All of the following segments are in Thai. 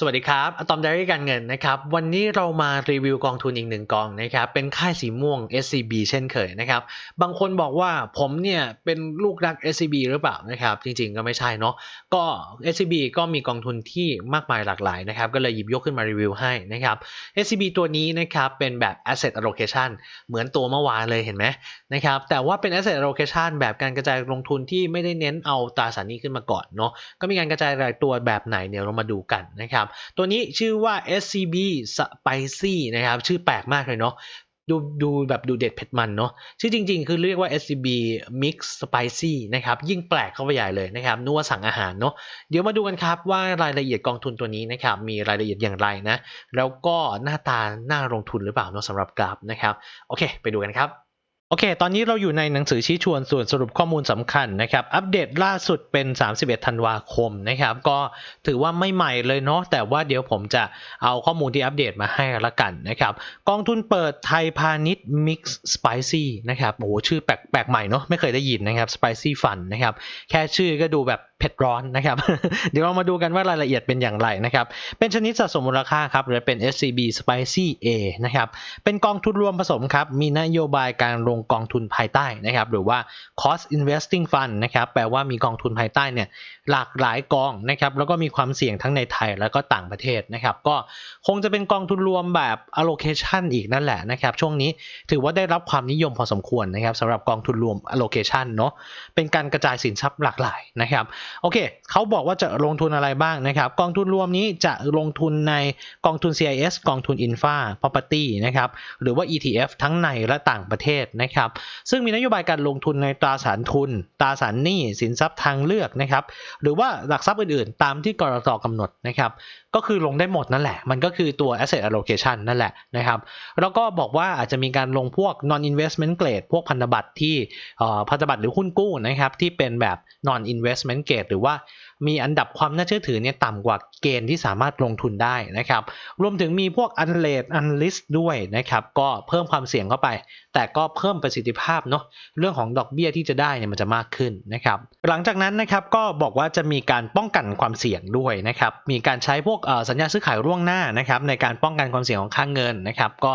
สวัสดีครับอะตอมไดรี่การเงินนะครับ วันนี้เรามารีวิวกองทุนอีกหนึ่งกองนะครับ เป็นค่ายสีม่วง SCB เช่นเคยนะครับ บางคนบอกว่าผมเนี่ยเป็นลูกรัก SCB หรือเปล่านะครับ จริงๆก็ไม่ใช่เนาะ ก็ SCB ก็มีกองทุนที่มากมายหลากหลายนะครับ ก็เลยหยิบยกขึ้นมารีวิวให้นะครับ SCB ตัวนี้นะครับ เป็นแบบ asset allocation เหมือนตัวเมื่อวานเลยเห็นไหมนะครับ แต่ว่าเป็น asset allocation แบบการกระจายลงทุนที่ไม่ได้เน้นเอาตราสารหนี้ขึ้นมาก่อนเนาะ ก็มีการกระจายรายตัวแบบไหนเดี๋ยเรามาดูกันนะครับตัวนี้ชื่อว่า SCB Spicy นะครับ ชื่อแปลกมากเลยเนาะดูดูแบบดูเด็ดเผ็ดมันเนาะชื่อจริง ๆ คือเรียกว่า SCB Mix Spicy นะครับ ยิ่งแปลกเข้าไปใหญ่เลยนะครับนึกว่าสั่งอาหารเนาะเดี๋ยวมาดูกันครับว่ารายละเอียดกองทุนตัวนี้นะครับ มีรายละเอียดอย่างไรนะ แล้วก็หน้าตาหน่าลงทุนหรือเปล่าเนาะสำหรับกราฟนะครับ โอเค ไปดูกันครับ อเค ตอนนี้เราอยู่ในหนังสือชี้ชวนส่วนสรุปข้อมูลสำคัญนะครับ อัปเดตล่าสุดเป็น 31 ธันวาคมนะครับ ก็ถือว่าไม่ใหม่เลยเนาะ แต่ว่าเดี๋ยวผมจะเอาข้อมูลที่อัปเดตมาให้ละกันนะครับ กองทุนเปิดไทยพาณิชย์ Mix Spicy นะครับ โอ้โห ชื่อแปลกแปลกใหม่เนาะ ไม่เคยได้ยินนะครับ Spicy Fund นะครับ แค่ชื่อก็ดูแบบ ผ็ดร้อนนะครับ เดี๋ยวเรามาดูกันว่ารายละเอียดเป็นอย่างไรนะครับ เป็นชนิดสะสมมูลค่าครับหรือเป็น SCB Spicy A นะครับ เป็นกองทุนรวมผสมครับ มีนโยบายการลงกองทุนภายใต้นะครับ หรือว่า cost investing fund นะครับ แปลว่ามีกองทุนภายใต้เนี่ยหลากหลายกองนะครับ แล้วก็มีความเสี่ยงทั้งในไทยแล้วก็ต่างประเทศนะครับ ก็คงจะเป็นกองทุนรวมแบบ allocation อีกนั่นแหละนะครับ ช่วงนี้ถือว่าได้รับความนิยมพอสมควรนะครับสำหรับกองทุนรวม allocation เนาะ เป็นการกระจายสินทรัพย์หลากหลายนะครับโอเคเขาบอกว่าจะลงทุนอะไรบ้างนะครับ กองทุนรวมนี้จะลงทุนในกองทุน CIS กองทุน Infra Property นะครับ หรือว่า ETF ทั้งในและต่างประเทศนะครับ ซึ่งมีนโยบายการลงทุนในตราสารทุน ตราสารหนี้ สินทรัพย์ทางเลือกนะครับ หรือว่าหลักทรัพย์อื่นๆ ตามที่กรตกำหนดนะครับ ก็คือลงได้หมดนั่นแหละ มันก็คือตัว asset allocation นั่นแหละนะครับ แล้วก็บอกว่าอาจจะมีการลงพวก non investment grade พวกพันธบัตรที่พันธบัตรหรือหุ้นกู้นะครับที่เป็นแบบ non investment grade หรือว่ามีอันดับความน่าเชื่อถือเนี่ยต่ำกว่าเกณฑ์ที่สามารถลงทุนได้นะครับ รวมถึงมีพวก unrated unlist ด้วยนะครับ ก็เพิ่มความเสี่ยงเข้าไป แต่ก็เพิ่มประสิทธิภาพเนาะเรื่องของดอกเบี้ยที่จะได้เนี่ยมันจะมากขึ้นนะครับ หลังจากนั้นนะครับก็บอกว่าจะมีการป้องกันความเสี่ยงด้วยนะครับ มีการใช้พวกสัญญาซื้อขายร่วงหน้านะครับในการป้องกันความเสี่ยงของค่างเงินนะครับ ก็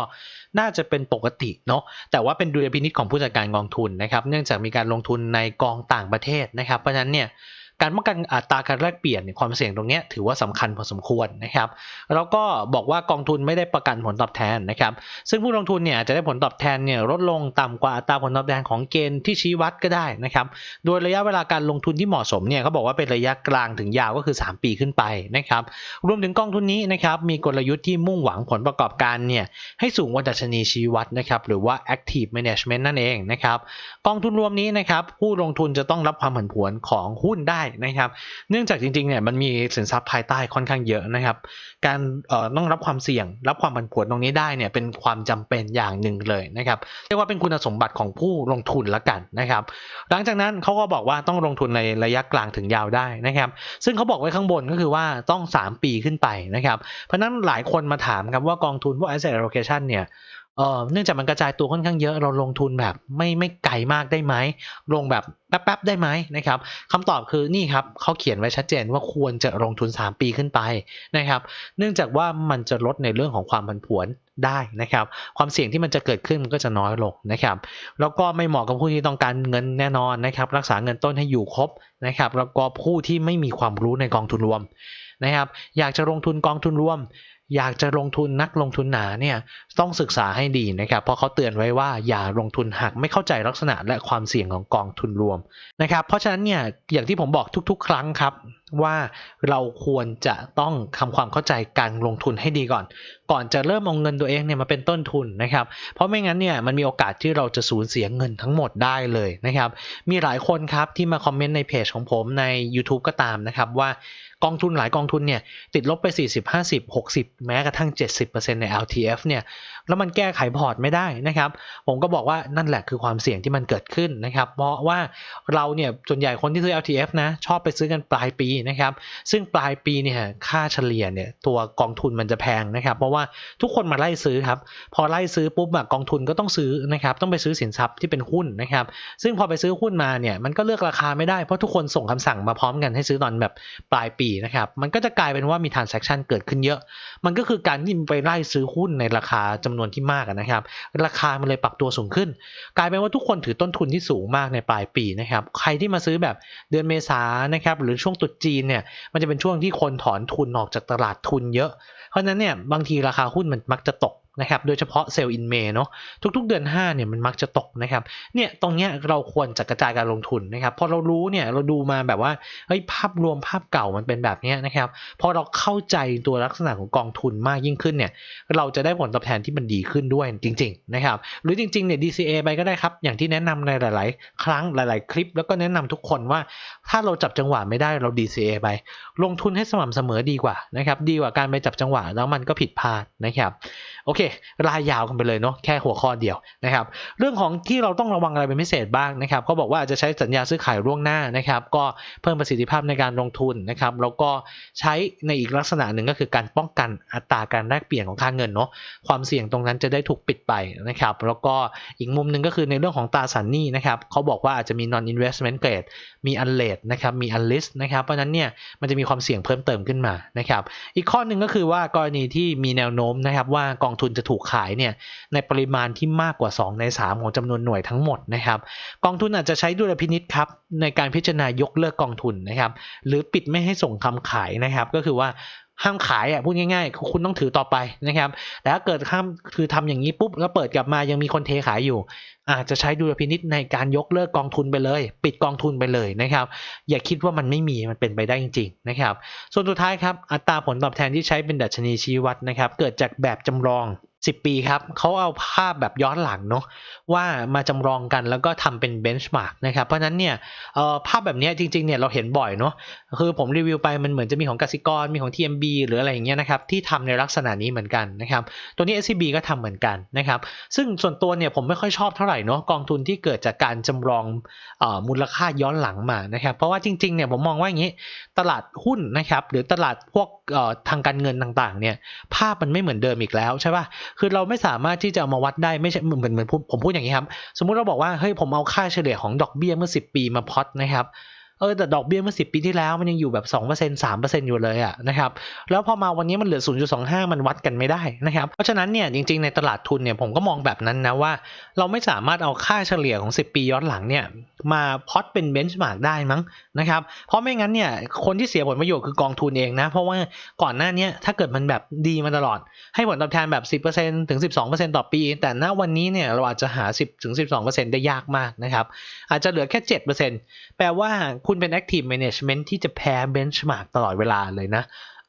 น่าจะเป็นปกติเนาะแต่ว่าเป็นดุลยพินิจของผู้จัดการกองทุนนะครับ เนื่องจากมีการลงทุนในกองต่างประเทศนะครับ เพราะฉะนั้นเนี่ย การป้องกันอัตราการแลกเปลี่ยนเนี่ยความเสี่ยงตรงนี้ถือว่าสำคัญพอสมควรนะครับ แล้วก็บอกว่ากองทุนไม่ได้ประกันผลตอบแทนนะครับ ซึ่งผู้ลงทุนเนี่ยจจะได้ผลตอบแทนเนี่ยลดลงต่ำกว่าอัตราผลตอบแทนของเกณฑ์ที่ชี้วัดก็ได้นะครับ โดยระยะเวลาการลงทุนที่เหมาะสมเนี่ยเขาบอกว่าเป็นระยะกลางถึงยาวก็คือ 3 ปีขึ้นไปนะครับ รวมถึงกองทุนนี้นะครับมีกลยุทธ์ที่มุ่งหวังผลประกอบการเนี่ยให้สูงกว่าดัชนีชี้วัดนะครับหรือว่า active management นั่นเองนะครับ กองทุนรวมนี้นะครับผู้ลงทุนจะต้องรับความผันผวนของหุ้นได้นะครับ เนื่องจากจริงๆเนี่ยมันมีสินทรัพย์ภายใต้ค่อนข้างเยอะนะครับ การต้องรับความเสี่ยง รับความผันผวนตรงนี้ได้เนี่ยเป็นความจำเป็นอย่างหนึ่งเลยนะครับเรียกว่าเป็นคุณสมบัติของผู้ลงทุนละกันนะครับ หลังจากนั้นเขาก็บอกว่าต้องลงทุนในระยะกลางถึงยาวได้นะครับ ซึ่งเขาบอกไว้ข้างบนก็คือว่าต้อง 3 ปีขึ้นไปนะครับ เพราะนั้นหลายคนมาถามครับว่ากองทุนพวก asset allocation เนี่ย เอ่อเนื่องจากมันกระจายตัวค่อนข้างเยอะเราลงทุนแบบไม่ไม่ไกลมากได้ไหมลงแบบแป๊บๆได้ไหมนะครับคำตอบคือนี่ครับเขาเขียนไว้ชัดเจนว่าควรจะลงทุน 3 ปีขึ้นไปนะครับเนื่องจากว่ามันจะลดในเรื่องของความผันผวนได้นะครับความเสี่ยงที่มันจะเกิดขึ้นมันก็จะน้อยลงนะครับแล้วก็ไม่เหมาะกับผู้ที่ต้องการเงินแน่นอนนะครับรักษาเงินต้นให้อยู่ครบนะครับแล้วก็ผู้ที่ไม่มีความรู้ในกองทุนรวม นะครับ อยากจะลงทุนกองทุนรวม อยากจะลงทุนนักลงทุนหนาเนี่ยต้องศึกษาให้ดีนะครับเพราะเขาเตือนไว้ว่าอย่าลงทุนหากไม่เข้าใจลักษณะและความเสี่ยงของกองทุนรวมนะครับ เพราะฉะนั้นเนี่ยอย่างที่ผมบอกทุก ๆ ครั้งครับว่าเราควรจะต้องทำความเข้าใจการลงทุนให้ดีก่อน ก่อนจะเริ่มเอาเงินตัวเองเนี่ยมาเป็นต้นทุนนะครับ เพราะไม่งั้นเนี่ยมันมีโอกาสที่เราจะสูญเสียเงินทั้งหมดได้เลยนะครับ มีหลายคนครับที่มาคอมเมนต์ในเพจของผมใน YouTube ก็ตามนะครับว่า กองทุนหลายกองทุนเนี่ยติดลบไป 40 50 60 แม้กระทั่ง 70%ใน LTF เนี่ยแล้วมันแก้ไขพอร์ตไม่ได้นะครับ ผมก็บอกว่านั่นแหละคือความเสี่ยงที่มันเกิดขึ้นนะครับ เพราะว่าเราเนี่ยส่วนใหญ่คนที่ซื้อ LTF นะชอบไปซื้อกันปลายปีนะครับ ซึ่งปลายปีเนี่ยค่าเฉลี่ยเนี่ยตัวกองทุนมันจะแพงนะครับ เพราะว่าทุกคนมาไล่ซื้อครับ พอไล่ซื้อปุ๊บอะกองทุนก็ต้องซื้อนะครับ ต้องไปซื้อสินทรัพย์ที่เป็นหุ้นนะครับ ซึ่งพอไปซื้อหุ้นมาเนี่ยมันก็เลือกราคาไม่ได้เพราะทุกคนส่งคำสั่งมาพร้อมกันให้ซื้อตอนแบบปลายปีนะครับ มันก็จะกลายเป็นว่ามี transaction เกิดขึ้นเยอะ มันก็คือการที่ไปไล่ซื้อหุ้นในราคาจำนวนที่มากนะครับ ราคามันเลยปรับตัวสูงขึ้น กลายเป็นว่าทุกคนถือต้นทุนที่สูงมากในปลายปีนะครับ ใครที่มาซื้อแบบเดือนเมษานะครับหรือช่วงตุดจีนเนี่ยมันจะเป็นช่วงที่คนถอนทุนออกจากตลาดทุนเยอะ เพราะนั้นเนี่ยบางทีราคาหุ้นมันมักจะตก นะครับโดยเฉพาะเซลล์อินเมย์เนาะทุกๆเดือน5เนี่ยมันมักจะตกนะครับเนี่ยตรงเนี้ยเราควรจะกระจายการลงทุนนะครับพอเรารู้เนี่ยเราดูมาแบบว่าเฮ้ยภาพรวมภาพเก่ามันเป็นแบบเนี้ยนะครับพอเราเข้าใจตัวลักษณะของกองทุนมากยิ่งขึ้นเนี่ยเราจะได้ผลตอบแทนที่มันดีขึ้นด้วยจริงๆนะครับหรือจริงๆเนี่ย DCA ไปก็ได้ครับ อย่างที่แนะนำในหลาย ๆ ครั้งหลาย ๆ คลิป แล้วก็แนะนำทุกคนว่าถ้าเราจับจังหวะไม่ได้เรา DCA ไป ลงทุนให้สม่ำเสมอดีกว่านะครับดีกว่าการไปจับจังหวะแล้วมันก็ผิดพลาดนะครับ อเครายยาวกันไปเลยเนาะแค่หัวข้อเดียวนะครับ เรื่องของที่เราต้องระวังอะไรเป็นพิเศษบ้างนะครับเขาบอกว่าจะใช้สัญญาซื้อขายล่วงหน้านะครับ ก็เพิ่มประสิทธิภาพในการลงทุนนะครับแล้วก็ใช้ในอีกลักษณะหนึ่งก็คือการป้องกันอัตราการแลกเปลี่ยนของค่าเงินเนาะความเสี่ยงตรงนั้นจะได้ถูกปิดไปนะครับ แล้วก็อีกมุมหนึ่งก็คือในเรื่องของตราสารหนี้นะครับเขาบอกว่าอาจจะมี non investment grade มี unrated นะครับมี unlist นะครับเพราะฉะนั้นเนี่ยมันจะมีความเสี่ยงเพิ่มเติมขึ้นมานะครับ อีกข้อหนึ่งก็คือว่ากรณีที่มีแนวโน้มนะครับว่ากองทุนจะถูกขายเนี่ยในปริมาณที่มากกว่า 2 ใน 3 ของจำนวนหน่วยทั้งหมดนะครับกองทุนอาจจะใช้ดุลพินิษครับในการพิจารณายกเลิกกองทุนนะครับหรือปิดไม่ให้ส่งคำขายนะครับก็คือว่า ห้ามขายอะพูดง่ายๆ คุณต้องถือต่อไปนะครับแต่ถ้าเกิดห้ามคือทำอย่างนี้ปุ๊บแล้วเปิดกลับมายังมีคนเทขายอยู่ อาจจะใช้ดุลพินิษในการยกเลิกกองทุนไปเลย ปิดกองทุนไปเลยนะครับ อย่าคิดว่ามันไม่มีมันเป็นไปได้จริงๆนะครับ ส่วนสุดท้ายครับอัตราผลตอบแทนที่ใช้เป็นดัชนีชี้วัดนะครับ เกิดจากแบบจำลอง 10ปีครับเขาเอาภาพแบบย้อนหลังเนาะว่ามาจำลองกันแล้วก็ทำเป็นเบนช์มาร์กนะครับ เพราะนั้นเนี่ยภาพแบบนี้จริงๆเนี่ยเราเห็นบ่อยเนาะคือผมรีวิวไปมันเหมือนจะมีของกสิกรมีของ TMB หรืออะไรอย่างเงี้ยนะครับที่ทำในลักษณะนี้เหมือนกันนะครับ ตัวนี้ SCB ก็ทำเหมือนกันนะครับ ซึ่งส่วนตัวเนี่ยผมไม่ค่อยชอบเท่าไหร่เนาะกองทุนที่เกิดจากการจำลองออมูลค่าย้อนหลังมานะครับ เพราะว่าจริงๆเนี่ยผมมองว่าอย่างนี้ตลาดหุ้นนะครับหรือตลาดพวกทางการเงินต่างๆเนี่ยภาพมันไม่เหมือนเดิมอีกแล้วใช่ป่ะคือเราไม่สามารถที่จะเอามาวัดได้ไม่ใช่เหมือนเหมือนผมพูดอย่างนี้ครับ สมมุติเราบอกว่าเฮ้ยผมเอาค่าเฉลี่ยของดอกเบี้ยเมื่อ 10 ปีมาพอตนะครับเออแต่ดอกเบี้ยเมื่อ10ปีที่แล้วมันยังอยู่แบบ2% 3%อยู่เลยอะนะครับแล้วพอมาวันนี้มันเหลือ0.25มันวัดกันไม่ได้นะครับเพราะฉะนั้นเนี่ยจริงๆในตลาดทุนเนี่ยผมก็มองแบบนั้นนะว่า เราไม่สามารถเอาค่าเฉลี่ยของ 10 ปีย้อนหลังเนี่ย มาพอตเป็นเบนช์มาร์กได้มั้งนะครับ เพราะไม่งั้นเนี่ยคนที่เสียผลประโยชน์คือกองทุนเองนะ เพราะว่าก่อนหน้านี้ถ้าเกิดมันแบบดีมาตลอด ให้ผลตอบแทนแบบ 10%ถึง 12%ต่อปี แต่ณวันนี้เนี่ยเราอาจจะหา 10ถึง12%ได้ยากมากนะครับ อาจจะเหลือแค่ 7%แปลว่าคุณเป็น active management ที่จะแพ้ benchmark ตลอดเวลาเลยนะ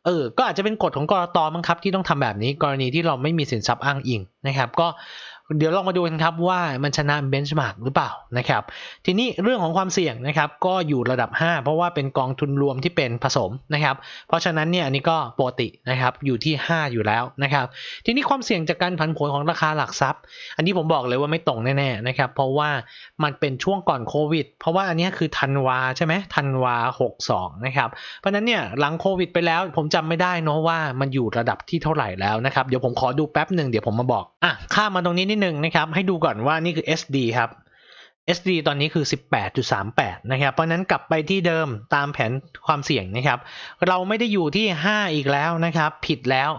เออ ก็อาจจะเป็นกฎของกรตมั้งครับที่ต้องทำแบบนี้ กรณีที่เราไม่มีสินทรัพย์อ้างอิงนะครับ ก็ เดี๋ยวลองมาดูกันครับว่ามันชนะเบนช์มาร์กหรือเปล่านะครับ ทีนี้เรื่องของความเสี่ยงนะครับก็อยู่ระดับ 5 เพราะว่าเป็นกองทุนรวมที่เป็นผสมนะครับ เพราะฉะนั้นเนี่ยอันนี้ก็ปกตินะครับอยู่ที่ 5 อยู่แล้วนะครับ ทีนี้ความเสี่ยงจากการผันผวนของราคาหลักทรัพย์ อันนี้ผมบอกเลยว่าไม่ตรงแน่ๆนะครับ เพราะว่ามันเป็นช่วงก่อนโควิด เพราะว่าอันนี้คือธันวาใช่ไหมธันวา 62 นะครับ เพราะฉะนั้นเนี่ยหลังโควิดไปแล้วผมจำไม่ได้เนาะว่ามันอยู่ระดับที่เท่าไหร่แล้วนะครับเดี๋ยวผมขอดูแป๊บหนึ่งเดี๋ยวผมมาบอกอะข้ามมาตรงนี้นิดนึงนะครับ ให้ดูก่อนว่านี่คือ SD ครับ SD ตอนนี้คือ 18.38 นะครับ เพราะนั้นกลับไปที่เดิมตามแผนความเสี่ยงนะครับ เราไม่ได้อยู่ที่ 5 อีกแล้วนะครับ ผิดแล้ว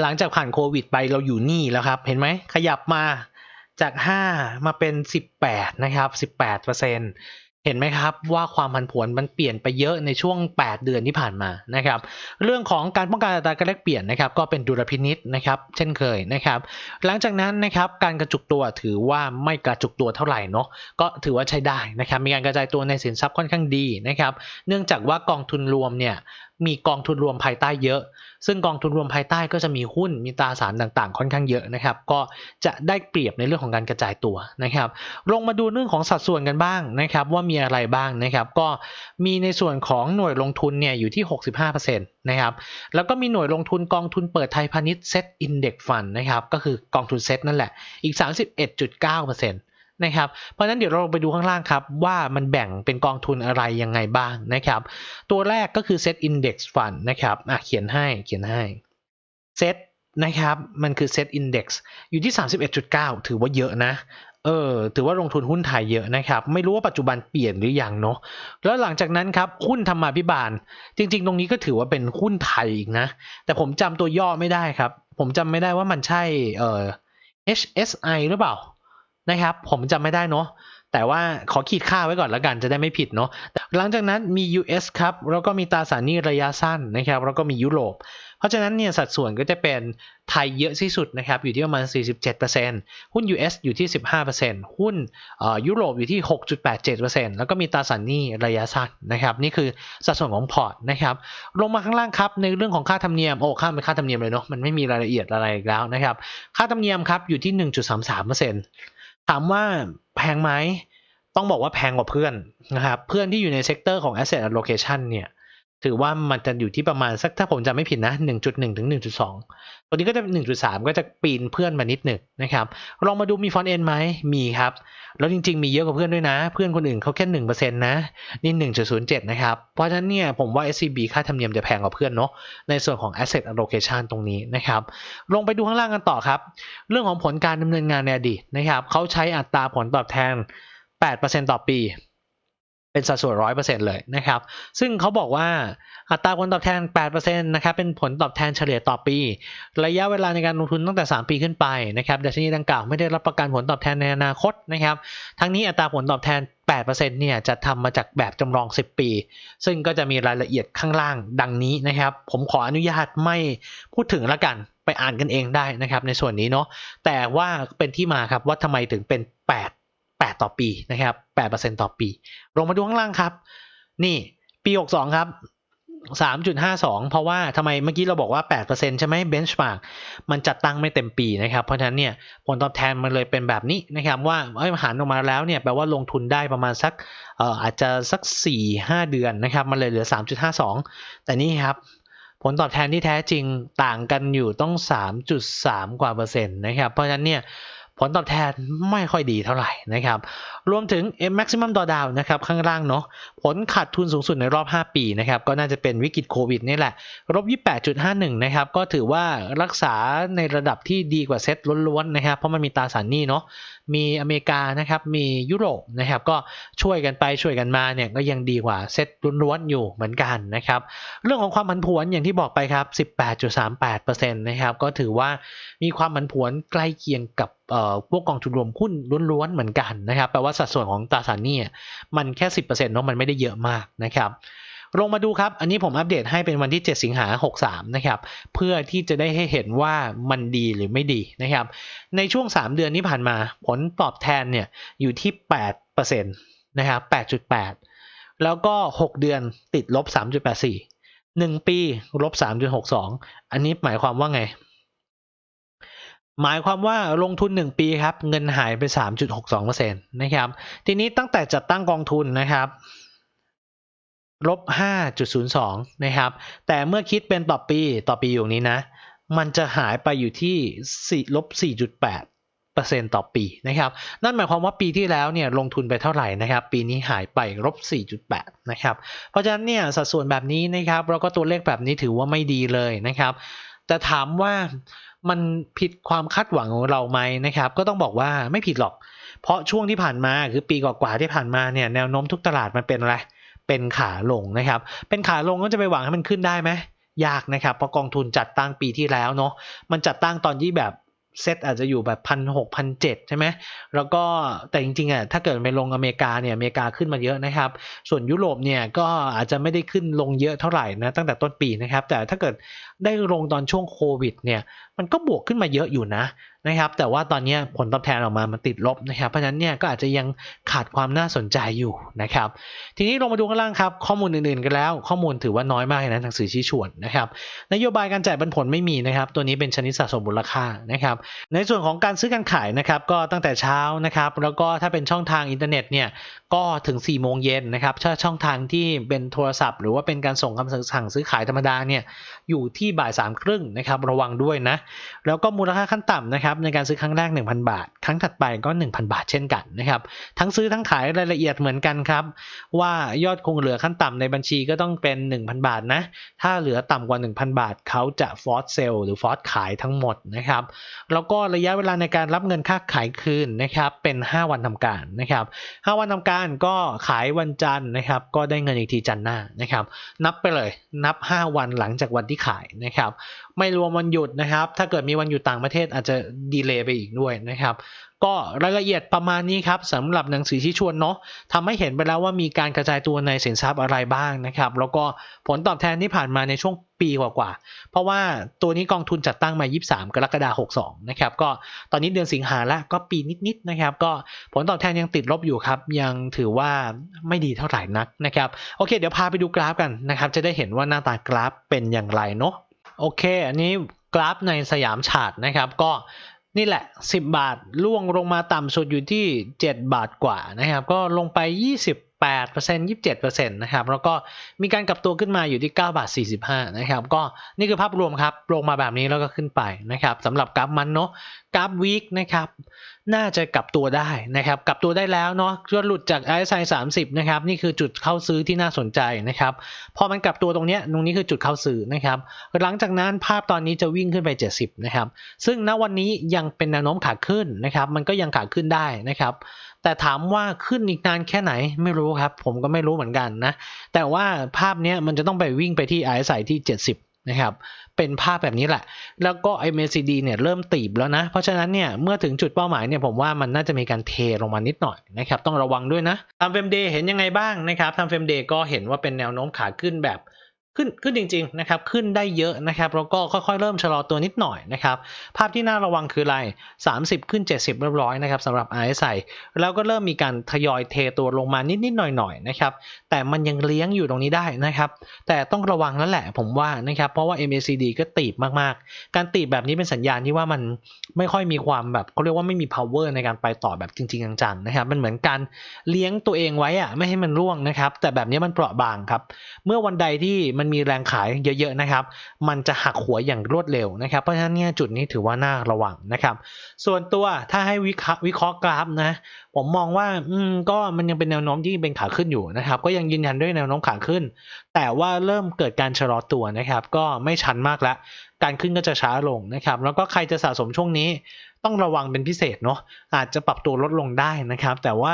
หลังจากผ่านโควิดไปเราอยู่นี่แล้วครับ เห็นไหม ขยับมาจาก 5 มาเป็น 18 นะครับ 18เปอร์ เห็นไหมครับว่าความผันผวนมันเปลี่ยนไปเยอะในช่วง 8 เดือนที่ผ่านมานะครับเรื่องของการป้องกันอัตราการแลกเปลี่ยนนะครับก็เป็นดุลพินิษนะครับเช่นเคยนะครับหลังจากนั้นนะครับการกระจุกตัวถือว่าไม่กระจุกตัวเท่าไหร่เนาะก็ถือว่าใช้ได้นะครับมีการกระจายตัวในสินทรัพย์ค่อนข้างดีนะครับเนื่องจากว่ากองทุนรวมเนี่ย มีกองทุนรวมภายใต้เยอะ ซึ่งกองทุนรวมภายใต้ก็จะมีหุ้นมีตราสารต่างๆ ค่อนข้างเยอะนะครับ ก็จะได้เปรียบในเรื่องของการกระจายตัวนะครับ ลงมาดูเรื่องของสัดส่วนกันบ้างนะครับ ว่ามีอะไรบ้างนะครับ ก็มีในส่วนของหน่วยลงทุนเนี่ยอยู่ที่ 65%นะครับ แล้วก็มีหน่วยลงทุนกองทุนเปิดไทยพาณิชย์เซ็ตอินเด็กซ์ฟันนะครับ ก็คือกองทุนเซ็ตนั่นแหละ อีก 31.9%น นะครับ เพราะนั้นเดี๋ยวเราไปดูข้างล่างครับ ว่ามันแบ่งเป็นกองทุนอะไรยังไงบ้างนะครับ ตัวแรกก็คือ Set Index Fund นะครับอะเขียนให้เขียนให้ Set นะครับ มันคือ Set Index อยู่ที่ 31.9 ถือว่าเยอะนะเออถือว่าลงทุนหุ้นไทยเยอะนะครับ ไม่รู้ว่าปัจจุบันเปลี่ยนหรือยังเนาะแล้วหลังจากนั้นครับ หุ้นธรรมาภิบาล จริง ๆ ตรงนี้ก็ถือว่าเป็นหุ้นไทยอีกนะ แต่ผมจำตัวย่อไม่ได้ครับ ผมจำไม่ได้ว่ามันใช่เอ่อ HSI หรือเปล่า นะครับ ผมจำไม่ได้เนาะแต่ว่าขอขีดค่าไว้ก่อนแล้วกันจะได้ไม่ผิดเนาะหลังจากนั้นมี US ครับ แล้วก็มีตราสารหนี้ระยะสั้นนะครับ แล้วก็มียุโรป เพราะฉะนั้นเนี่ยสัดส่วนก็จะเป็นไทยเยอะที่สุดนะครับ อยู่ที่ประมาณ 47%หุ้น US อยู่ที่ 15%หุ้นยุโรปอยู่ที่ 6.87%แล้วก็มีตราสารหนี้ระยะสั้นนะครับ นี่คือสัดส่วนของพอร์ตนะครับ ลงมาข้างล่างครับในเรื่องของค่าธรรมเนียม โอ้ข้ามไปค่าธรรมเนียมเลยเนาะ มันไม่มีรายละเอียดอะไรอีกแล้วนะครับ ค่าธรรมเนียมครับอยู่ที่ 1.33% ถามว่าแพงไหมต้องบอกว่าแพงกว่าเพื่อนนะครับ เพื่อนที่อยู่ในเซกเตอร์ของ asset allocation เนี่ย ถือว่ามันจะอยู่ที่ประมาณสักถ้าผมจำไม่ผิดนะ1.1 ถึง 1.2 ตัวนี้ก็จะ 1.3 ก็จะปีนเพื่อนมานิดหนึ่งนะครับ ลองมาดูมีฟอนต์เอ็นไหมมีครับ แล้วจริงๆ มีเยอะกว่าเพื่อนด้วยนะ เพื่อนคนอื่นเขาแค่1%นะนี่ 1.07 นะครับ เพราะฉะนั้นเนี่ยผมว่า SCB ค่าธรรมเนียมจะแพงกว่าเพื่อนเนาะในส่วนของ asset allocation ตรงนี้นะครับ ลงไปดูข้างล่างกันต่อครับ เรื่องของผลการดำเนินงานในอดีตนะครับเขาใช้อัตราผลตอบแทน 8%ต่อปี เป็นสัดส่วน100%เลยนะครับ ซึ่งเขาบอกว่าอัตราผลตอบแทน 8%นะครับ เป็นผลตอบแทนเฉลี่ยต่อปี ระยะเวลาในการลงทุนตั้งแต่ 3 ปีขึ้นไปนะครับดัชนีดังกล่าวไม่ได้รับประกันผลตอบแทนในอนาคตนะครับ ทั้งนี้อัตราผลตอบแทน 8%เนี่ยจะทำมาจากแบบจำลอง 10 ปี ซึ่งก็จะมีรายละเอียดข้างล่างดังนี้นะครับ ผมขออนุญาตไม่พูดถึงละกัน ไปอ่านกันเองได้นะครับในส่วนนี้เนาะ แต่ว่าเป็นที่มาครับว่าทำไมถึงเป็น 8 8 ต่อปีนะครับ 8%ต่อปี ลงมาดูข้างล่างครับ นี่ปี 62 ครับ 3.52 เพราะว่าทำไมเมื่อกี้เราบอกว่า 8%ใช่ไหม benchmark มันจัดตั้งไม่เต็มปีนะครับ เพราะฉะนั้นเนี่ยผลตอบแทนมันเลยเป็นแบบนี้นะครับ ว่าเอ้ยหารออกมาแล้วเนี่ยแปลว่าลงทุนได้ประมาณสักเอ่ออาจจะสัก 4-5 เดือนนะครับ มันเลยเหลือ 3.52 แต่นี่ครับผลตอบแทนที่แท้จริงต่างกันอยู่ต้อง 3.3 กว่าเปอร์เซ็นต์นะครับ เพราะฉะนั้นเนี่ย ผลตอบแทนไม่ค่อยดีเท่าไหร่นะครับ รวมถึง maximum drawdown นะครับ ข้างล่างเนาะผลขาดทุนสูงสุดในรอบ 5 ปีนะครับ ก็น่าจะเป็นวิกฤตโควิดนี่แหละลบ28.51 นะครับ ก็ถือว่ารักษาในระดับที่ดีกว่าเซ็ตล้วนๆนะครับ เพราะมันมีตาสารหนี้เนาะมีอเมริกานะครับมียุโรปนะครับก็ช่วยกันไปช่วยกันมาเนี่ยก็ยังดีกว่าเซตล้วนๆอยู่เหมือนกันนะครับเรื่องของความผันผวนอย่างที่บอกไปครับ 18.38%นะครับก็ถือว่ามีความผันผวนใกล้เคียงกับพวกกองทุนรวมหุ้นล้วนๆเหมือนกันนะครับแปลว่าสัดส่วนของตราสารหนี้มันแค่ 10%เนาะมันไม่ได้เยอะมากนะครับ ลงมาดูครับ อันนี้ผมอัปเดตให้เป็นวันที่ 7 สิงหา 63 นะครับ เพื่อที่จะได้ให้เห็นว่ามันดีหรือไม่ดีนะครับ ในช่วง 3 เดือนที่ผ่านมา ผลตอบแทนเนี่ยอยู่ที่ 8%นะครับ 8.8 แล้วก็ 6 เดือนติดลบ 3.84 1 ปีลบ 3.62 อันนี้หมายความว่าไง หมายความว่าลงทุน 1 ปีครับ เงินหายไป 3.62%นะครับ ทีนี้ตั้งแต่จัดตั้งกองทุนนะครับ ลบ5.02 นะครับ แต่เมื่อคิดเป็นต่อปีต่อปีอยู่นี้นะ มันจะหายไปอยู่ที่4ลบ4.8ต่อปีนะครับ นั่นหมายความว่าปีที่แล้วเนี่ยลงทุนไปเท่าไหร่นะครับ ปีนี้หายไปลบ4.8 นะครับ เพราะฉะนั้นเนี่ยสัดส่วนแบบนี้นะครับแล้วก็ตัวเลขแบบนี้ถือว่าไม่ดีเลยนะครับ แต่ถามว่ามันผิดความคาดหวังของเราไหมนะครับ ก็ต้องบอกว่าไม่ผิดหรอก เพราะช่วงที่ผ่านมาคือปีกว่าๆที่ผ่านมาเนี่ยแนวโน้มทุกตลาดมันเป็นอะไร เป็นขาลงนะครับ เป็นขาลงก็จะไปหวังให้มันขึ้นได้ไหมยากนะครับ เพราะกองทุนจัดตั้งปีที่แล้วเนาะมันจัดตั้งตอนที่แบบเซตอาจจะอยู่แบบพันหกพันเจ็ดใช่ไหม แล้วก็แต่จริงๆอะถ้าเกิดไปลงอเมริกาเนี่ยอเมริกาขึ้นมาเยอะนะครับ ส่วนยุโรปเนี่ยก็อาจจะไม่ได้ขึ้นลงเยอะเท่าไหร่นะตั้งแต่ต้นปีนะครับ แต่ถ้าเกิด ได้ลงตอนช่วงโควิดเนี่ยมันก็บวกขึ้นมาเยอะอยู่นะนะครับแต่ว่าตอนนี้ผลตอบแทนออกมามันติดลบนะครับเพราะฉะนั้นเนี่ยก็อาจจะยังขาดความน่าสนใจอยู่นะครับทีนี้ลงมาดูข้างล่างครับข้อมูลอื่นๆกันแล้ว ข้อมูลถือว่าน้อยมากนะหนังสือชี้ชวนนะครับนโยบายการจ่ายปันผลไม่มีนะครับตัวนี้เป็นชนิดสะสมมูลค่านะครับในส่วนของการซื้อการขายนะครับก็ตั้งแต่เช้านะครับแล้วก็ถ้าเป็นช่องทางอินเทอร์เน็ตเนี่ยก็ถึง4ี่โมงเย็นนะครับถ้าช่องทางที่เป็นโทรศัพท์ หรือว่าเป็นการส่งคำสั่งซื้อขายธรรมดาเนี่ยอยู่ที่บ่ายสามครึ่งนะครับระวังด้วยนะ แล้วก็มูลค่าขั้นต่ำนะครับในการซื้อครั้งแรก 1,000 บาท ครั้งถัดไปก็ 1,000 บาทเช่นกันนะครับทั้งซื้อทั้งขายรายละเอียดเหมือนกันครับ ว่ายอดคงเหลือขั้นต่ำในบัญชีก็ต้องเป็น 1,000 บาทนะถ้าเหลือต่ำกว่า 1,000 บาทเขาจะฟอร์สเซลหรือฟอร์สขายทั้งหมดนะครับแล้วก็ระยะเวลาในการรับเงินค่าขายคืนนะครับเป็น 5 วันทำการนะครับ5วันทำการก็ขายวันจันทร์นะครับก็ได้เงินอีกทีจันทร์หน้านะครับนับไปเลยนับ 5 วันหลังจากวันที่ขายนะครับ ไม่รวมวันหยุดนะครับ ถ้าเกิดมีวันหยุดต่างประเทศอาจจะดีเลย์ไปอีกด้วยนะครับ ก็รายละเอียดประมาณนี้ครับสำหรับหนังสือที่ชวนเนาะทำให้เห็นไปแล้วว่ามีการกระจายตัวในสินทรัพย์อะไรบ้างนะครับ แล้วก็ผลตอบแทนที่ผ่านมาในช่วงปีกว่าๆ เพราะว่าตัวนี้กองทุนจัดตั้งมา 23 กรกฎาคม 62 นะครับ ก็ตอนนี้เดือนสิงหาแล้วก็ปีนิดๆ นะครับ ก็ผลตอบแทนยังติดลบอยู่ครับ ยังถือว่าไม่ดีเท่าไหร่นักนะครับ โอเค เดี๋ยวพาไปดูกราฟกันนะครับ จะได้เห็นว่าหน้าตากราฟเป็นอย่างไรเนาะ โอเค อันนี้กราฟในสยามฉาดนะครับ ก็นี่แหละ 10 บาทล่วงลงมาต่ำสุดอยู่ที่ 7 บาทกว่านะครับ ก็ลงไป 8% 27%นะครับแล้วก็มีการกลับตัวขึ้นมาอยู่ที่ 9 บาท 45 นะครับก็นี่คือภาพรวมครับลงมาแบบนี้แล้วก็ขึ้นไปนะครับสำหรับกราฟมันเนาะกราฟวีคนะครับน่าจะกลับตัวได้นะครับกลับตัวได้แล้วเนาะก็หลุดจาก RSI 30 นะครับนี่คือจุดเข้าซื้อที่น่าสนใจนะครับพอมันกลับตัวตรงเนี้ยตรงนี้คือจุดเข้าซื้อนะครับหลังจากนั้นภาพตอนนี้จะวิ่งขึ้นไป 70 นะครับซึ่งณวันนี้ยังเป็นแนวโน้มขาขึ้นนะครับมันก็ยังขาขึ้นได้นะครับ แต่ถามว่าขึ้นอีกนานแค่ไหนไม่รู้ครับ ผมก็ไม่รู้เหมือนกันนะ แต่ว่าภาพนี้มันจะต้องไปวิ่งไปที่ RSI ที่ 70 นะครับ เป็นภาพแบบนี้แหละ แล้วก็ MACD เนี่ยเริ่มตีบแล้วนะ เพราะฉะนั้นเนี่ยเมื่อถึงจุดเป้าหมายเนี่ยผมว่ามันน่าจะมีการเทลงมานิดหน่อยนะครับ ต้องระวังด้วยนะทำเฟรมเดย์เห็นยังไงบ้างนะครับทำเฟรมเดย์ก็เห็นว่าเป็นแนวโน้มขาขึ้นแบบ ขึ้นขึ้นจริงๆนะครับขึ้นได้เยอะนะครับแล้วก็ค่อยๆเริ่มชะลอตัวนิดหน่อยนะครับภาพที่น่าระวังคืออะไร 30 ขึ้น 70 เรียบร้อยนะครับสำหรับ RSI แล้วก็เริ่มมีการทยอยเทตัวลงมานิดๆหน่อยๆนะครับแต่มันยังเลี้ยงอยู่ตรงนี้ได้นะครับแต่ต้องระวังแล้วแหละผมว่านะครับเพราะว่า MACD ก็ตีบมากๆ การตีบแบบนี้เป็นสัญญาณที่ว่ามันไม่ค่อยมีความแบบเขาเรียกว่าไม่มี power ในการไปต่อแบบจริงๆจังๆนะครับมันเหมือนการเลี้ยงตัวเองไว้อะไม่ให้มันร่วงนะครับแต่แบบนี้มันเปราะบางครับเมื่อวันใดที่มันมีแรงขายเยอะๆนะครับ มันจะหักหัวอย่างรวดเร็วนะครับ เพราะฉะนั้นเนี่ยจุดนี้ถือว่าน่าระวังนะครับ ส่วนตัวถ้าให้วิเคราะห์วิเคราะห์กราฟนะ ผมมองว่าอืมก็มันยังเป็นแนวโน้มที่เป็นขาขึ้นอยู่นะครับ ก็ยังยืนยันด้วยแนวโน้มขาขึ้น แต่ว่าเริ่มเกิดการชะลอตัวนะครับ ก็ไม่ชันมากแล้ว การขึ้นก็จะช้าลงนะครับ แล้วก็ใครจะสะสมช่วงนี้ต้องระวังเป็นพิเศษเนาะอาจจะปรับตัวลดลงได้นะครับ แต่ว่า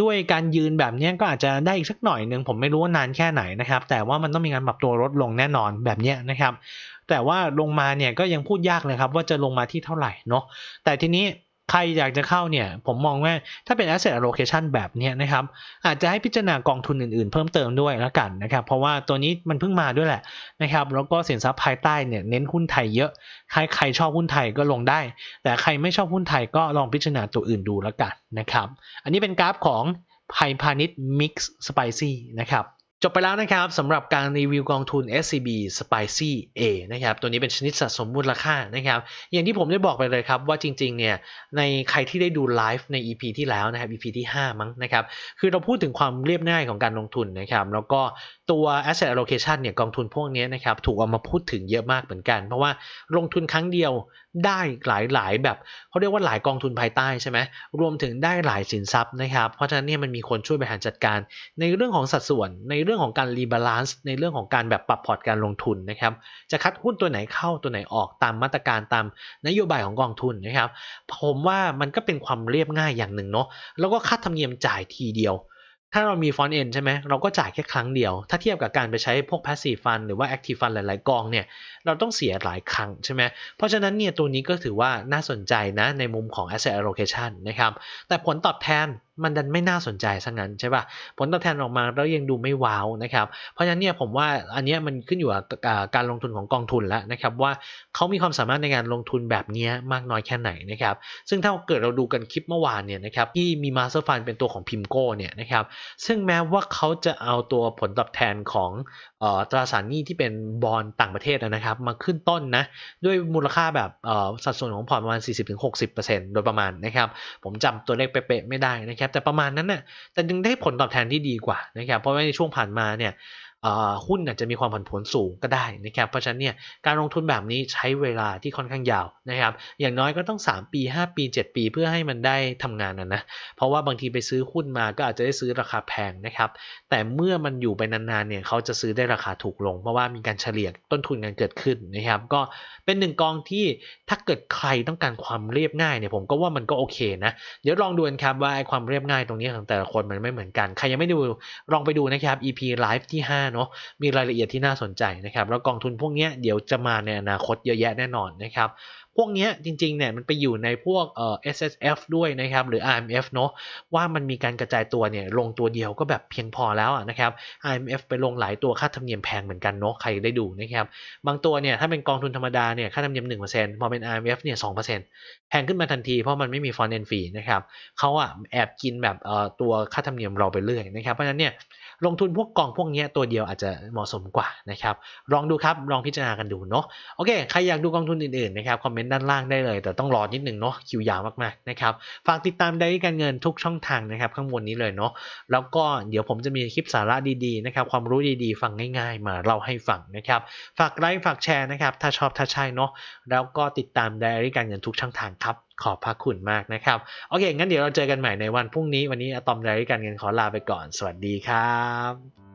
ด้วยการยืนแบบนี้ก็อาจจะได้อีกสักหน่อยหนึ่งผมไม่รู้ว่านานแค่ไหนนะครับ แต่ว่ามันต้องมีการปรับตัวลดลงแน่นอนแบบนี้นะครับ แต่ว่าลงมาเนี่ยก็ยังพูดยากเลยครับว่าจะลงมาที่เท่าไหร่เนาะแต่ทีนี้ ใครอยากจะเข้าเนี่ย ผมมองว่าถ้าเป็น asset allocation แบบนี้นะครับ อาจจะให้พิจารณากองทุนอื่นๆ เพิ่มเติมด้วยแล้วกันนะครับ เพราะว่าตัวนี้มันเพิ่งมาด้วยแหละนะครับ แล้วก็สินทรัพย์ภายใต้เนี่ยเน้นหุ้นไทยเยอะ ใครใครชอบหุ้นไทยก็ลงได้ แต่ใครไม่ชอบหุ้นไทยก็ลองพิจารณาตัวอื่นดูแล้วกันนะครับ อันนี้เป็นกราฟของไพพาณิชย์ Mix Spicy นะครับ จบไปแล้วนะครับสำหรับการรีวิวกองทุน SCB Spicy A นะครับตัวนี้เป็นชนิดสะสมมูลค่านะครับอย่างที่ผมได้บอกไปเลยครับว่าจริงๆเนี่ยในใครที่ได้ดูไลฟ์ใน EP ที่แล้วนะครับ EP ที่ 5 มั้งนะครับคือเราพูดถึงความเรียบง่ายของการลงทุนนะครับแล้วก็ ตัว asset allocation เนี่ยกองทุนพวกนี้นะครับถูกเอามาพูดถึงเยอะมากเหมือนกัน เพราะว่าลงทุนครั้งเดียวได้หลายๆแบบเขาเรียกว่าหลายกองทุนภายใต้ใช่ไหมรวมถึงได้หลายสินทรัพย์นะครับ เพราะฉะนั้นเนี่ยมันมีคนช่วยบริหารจัดการ ในเรื่องของสัดส่วน ในเรื่องของการรีบาลานซ์ในเรื่องของการแบบปรับพอร์ตการลงทุนนะครับจะคัดหุ้นตัวไหนเข้าตัวไหนออกตามมาตรการตามนโยบายของกองทุนนะครับผมว่ามันก็เป็นความเรียบง่ายอย่างหนึ่งเนาะแล้วก็ค่าธรรมเนียมจ่ายทีเดียว ถ้าเรามีฟอนต์เอ็นใช่ไหมเราก็จ่ายแค่ครั้งเดียว ถ้าเทียบกับการไปใช้พวก passive fund หรือว่า active fund หลาย ๆ กองเนี่ยเราต้องเสียหลายครั้งใช่ไหมเพราะฉะนั้นเนี่ยตัวนี้ก็ถือว่าน่าสนใจนะในมุมของ asset allocation นะครับแต่ผลตอบแทนมันดันไม่น่าสนใจซะงั้นใช่ป่ะผลตอบแทนออกมาแล้วยังดูไม่ว้าวนะครับ เพราะฉะนั้นเนี่ยผมว่าอันนี้มันขึ้นอยู่กับการลงทุนของกองทุนแล้วนะครับว่าเขามีความสามารถในการลงทุนแบบนี้มากน้อยแค่ไหนนะครับซึ่งถ้าเกิดเราดูกันคลิปเมื่อวานเนี่ยนะครับที่มีมาสเตอร์ฟันเป็นตัวของพิมโก้เนี่ยนะครับซึ่งแม้ว่าเขาจะเอาตัวผลตอบแทนของออตราสารหนี้ที่เป็นบอลต่างประเทศนะครับมาขึ้นต้นนะด้วยมูลค่าแบบสัดส่วนของพอร์ตประมาณ 40-60%โดยประมาณนะครับผมจำตัวเลขเป๊ะๆไม่ได้นะครับแต่ประมาณนั้นน่ะแต่ยังได้ผลตอบแทนที่ดีกว่านะครับเพราะว่าในช่วงผ่านมาเนี่ย หุ้นอาจจะมีความผันผวนสูงก็ได้นะครับเพราะฉะนั้นเนี่ยการลงทุนแบบนี้ใช้เวลาที่ค่อนข้างยาวนะครับอย่างน้อยก็ต้อง 3 ปี 5 ปี 7 ปีเพื่อให้มันได้ทำงานนะนะเพราะว่าบางทีไปซื้อหุ้นมาก็อาจจะได้ซื้อราคาแพงนะครับแต่เมื่อมันอยู่ไปนานๆเนี่ยเขาจะซื้อได้ราคาถูกลง เพราะว่ามีการเฉลี่ยต้นทุนกันเกิดขึ้นนะครับก็เป็นหนึ่งกองที่ถ้าเกิดใครต้องการความเรียบง่ายเนี่ยผมก็ว่ามันก็โอเคนะเดี๋ยวลองดูกันครับว่าความเรียบง่ายตรงนี้ของแต่ละคนมันไม่เหมือนกันใครยังไม่ดูลองไปดูนะครับ EP Live ที่5เนาะมีรายละเอียดที่น่าสนใจนะครับแล้วกองทุนพวกนี้เดี๋ยวจะมาในอนาคตเยอะแยะแน่นอนนะครับ พวกนี้จริงๆเนี่ยมันไปอยู่ในพวกเอ่อ S S F ด้วยนะครับหรือ I M F เนาะว่ามันมีการกระจายตัวเนี่ยลงตัวเดียวก็แบบเพียงพอแล้วนะครับ I M F ไปลงหลายตัวค่าธรรมเนียมแพงเหมือนกันเนาะใครได้ดูนะครับบางตัวเนี่ยถ้าเป็นกองทุนธรรมดาเนี่ยค่าธรรมเนียม1%พอเป็น I M F เนี่ย2%แพงขึ้นมาทันทีเพราะมันไม่มีฟอนเอนฟรีนะครับเขาอะแอบกินแบบเอ่อตัวค่าธรรมเนียมเราไปเรื่อยนะครับเพราะฉะนั้นเนี่ยลงทุนพวกกองพวกนี้ตัวเดียวอาจจะเหมาะสมกว่านะครับลองดูครับลองพิจารณากันดูเนาะโอเคใครอยากดูกองทุนอื่นๆนะครับคอมเมนต์ด้านล่างได้เลย แต่ต้องรอนิดนึงเนาะคิวยาวมากๆนะครับฝากติดตามได้การเงินทุกช่องทางนะครับข้างบนนี้เลยเนาะแล้วก็เดี๋ยวผมจะมีคลิปสาระดีๆนะครับความรู้ดีๆ ฟังง่ายๆ มาเล่าให้ฟังนะครับฝากไลค์ฝากแชร์นะครับถ้าชอบถ้าใช่เนาะแล้วก็ติดตามไดอารี่การเงินทุกช่องทางครับขอบพระคุณมากนะครับโอเคงั้นเดี๋ยวเราเจอกันใหม่ในวันพรุ่งนี้วันนี้อะตอมไดอารี่การเงินขอลาไปก่อน สวัสดีครับ